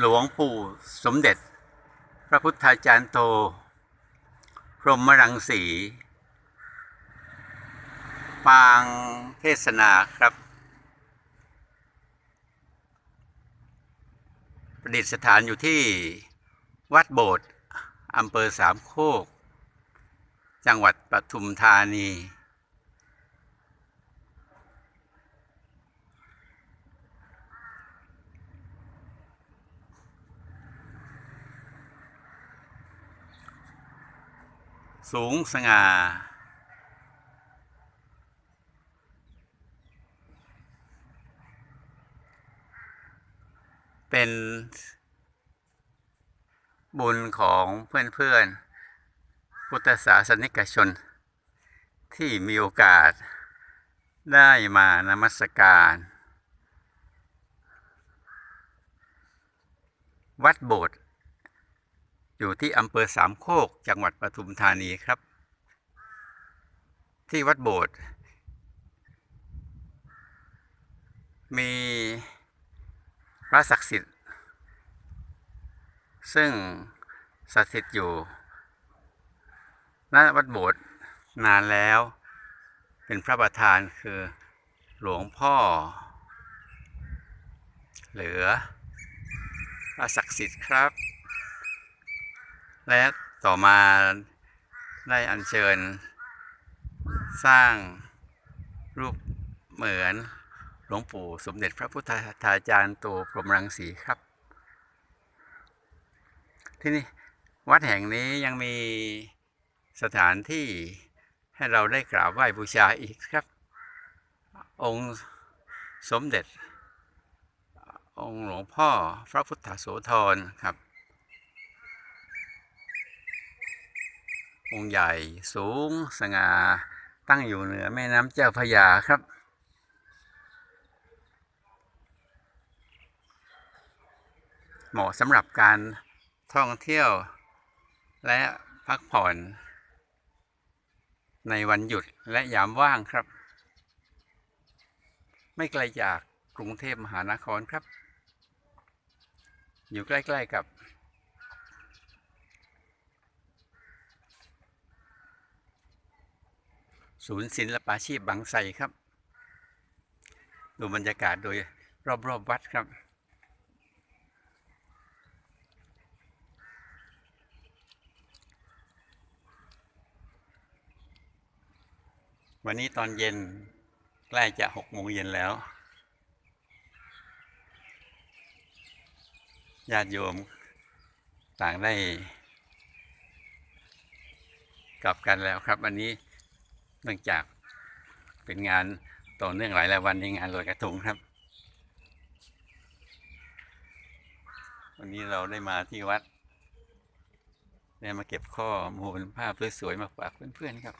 หลวงปู่สมเด็จ พระพุทธาจารย์โต พรหมรังสี ปางเทศนาครับ ประดิษฐานอยู่ที่วัดโบสถ์อำเภอสามโคก จังหวัดปทุมธานี สูงสง่า เป็นบุญของเพื่อนๆ พุทธศาสนิกชน ที่มีโอกาสได้มานมัสการ วัดโบสถ์ อยู่ที่อำเภอสามโคกจังหวัดปทุมธานีครับ ที่วัดโบสถ์มีพระศักดิ์สิทธิ์ ซึ่งสถิตอยู่ณวัดโบสถ์นานแล้ว เป็นพระประธานคือหลวงพ่อ เหลือพระศักดิ์สิทธิ์ครับ และต่อมาได้อัญเชิญ สร้างรูปเหมือนหลวงปู่สมเด็จพระพุทธาจารย์โตพรมรังสีครับ ที่นี่วัดแห่งนี้ยังมีสถานที่ให้เราได้กราบไหว้บูชาอีกครับ องค์สมเด็จ องค์หลวงพ่อพระพุทธโสธรครับ องค์ใหญ่สูงสง่าตั้งอยู่เหนือแม่น้ำเจ้าพระยาครับ เหมาะสำหรับการท่องเที่ยว และพักผ่อน ในวันหยุดและยามว่างครับ ไม่ไกลจากกรุงเทพมหานครครับ อยู่ใกล้ ๆกับ ศูนย์ศิลปาชีพบางไทรครับ ดูบรรยากาศโดยรอบๆวัดครับวันนี้ตอนเย็นใกล้จะหกโมงเย็นแล้วญาติโยมต่างได้กลับกันแล้วครับ วันนี้ เนื่องจากเป็นงานต่อเนื่องหลายหลายวันในงานลอยกระทงครับ วันนี้เราได้มาที่วัดได้มาเก็บข้อมูลภาพสวยๆมาฝากเพื่อนๆครับ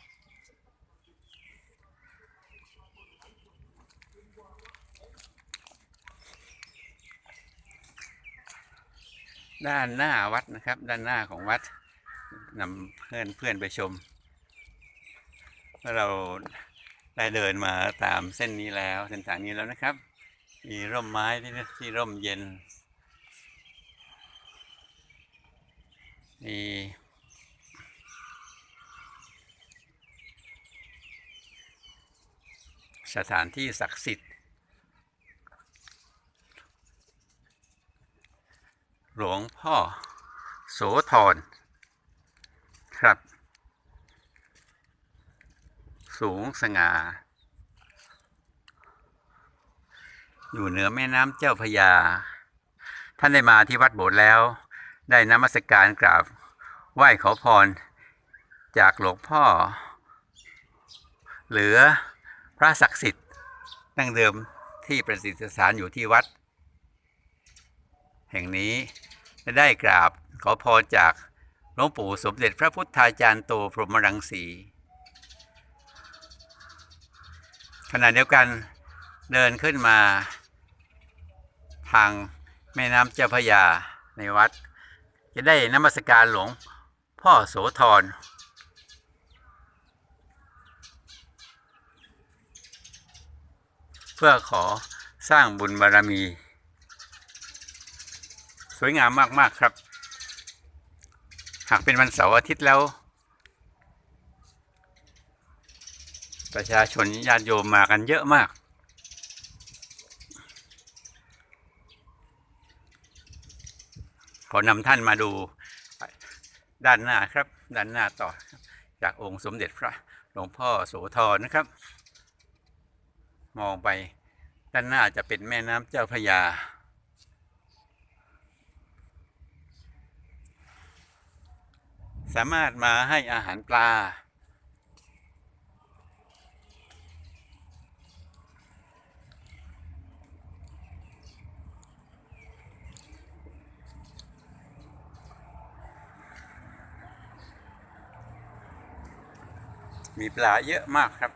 ด้านหน้าวัดนะครับ ด้านหน้าของวัดนำเพื่อนเพื่อนไปชม เราได้เดินมาตามเส้นนี้แล้วเส้นทางนี้แล้วนะครับ มีร่มไม้ที่ที่ร่มเย็น มีสถานที่ศักดิ์สิทธิ์ หลวงพ่อโสธรครับ สูงสง่า อยู่เหนือแม่น้ำเจ้าพยา ท่านได้มาที่วัดโบสถ์แล้ว ได้นมัสการกราบ ไหว้ขอพร จากหลวงพ่อ เหลือพระศักดิ์สิทธิ์ดั้งเดิมที่ประสิทธิสถานอยู่ที่วัด แห่งนี้ได้กราบขอพรจากหลวงปู่สมเด็จพระพุทธาจารย์โตพรหมรังสี ขณะเดียวกันเดินขึ้นมา ทางแม่น้ำเจ้าพระยาในวัด จะได้นมัสการหลวงพ่อโสธรเพื่อขอสร้างบุญบารมี สวยงามมาก ๆ ครับ หากเป็นวันเสาร์อาทิตย์แล้ว ประชาชนญาติโยมมากันเยอะมาก ขอนำท่านมาดูด้านหน้าครับ ด้านหน้าต่อจากองค์สมเด็จพระหลวงพ่อโสธรนะครับ มองไปด้านหน้าจะเป็นแม่น้ำเจ้าพระยา สามารถมาให้อาหารปลา มีปลาเยอะมากครับ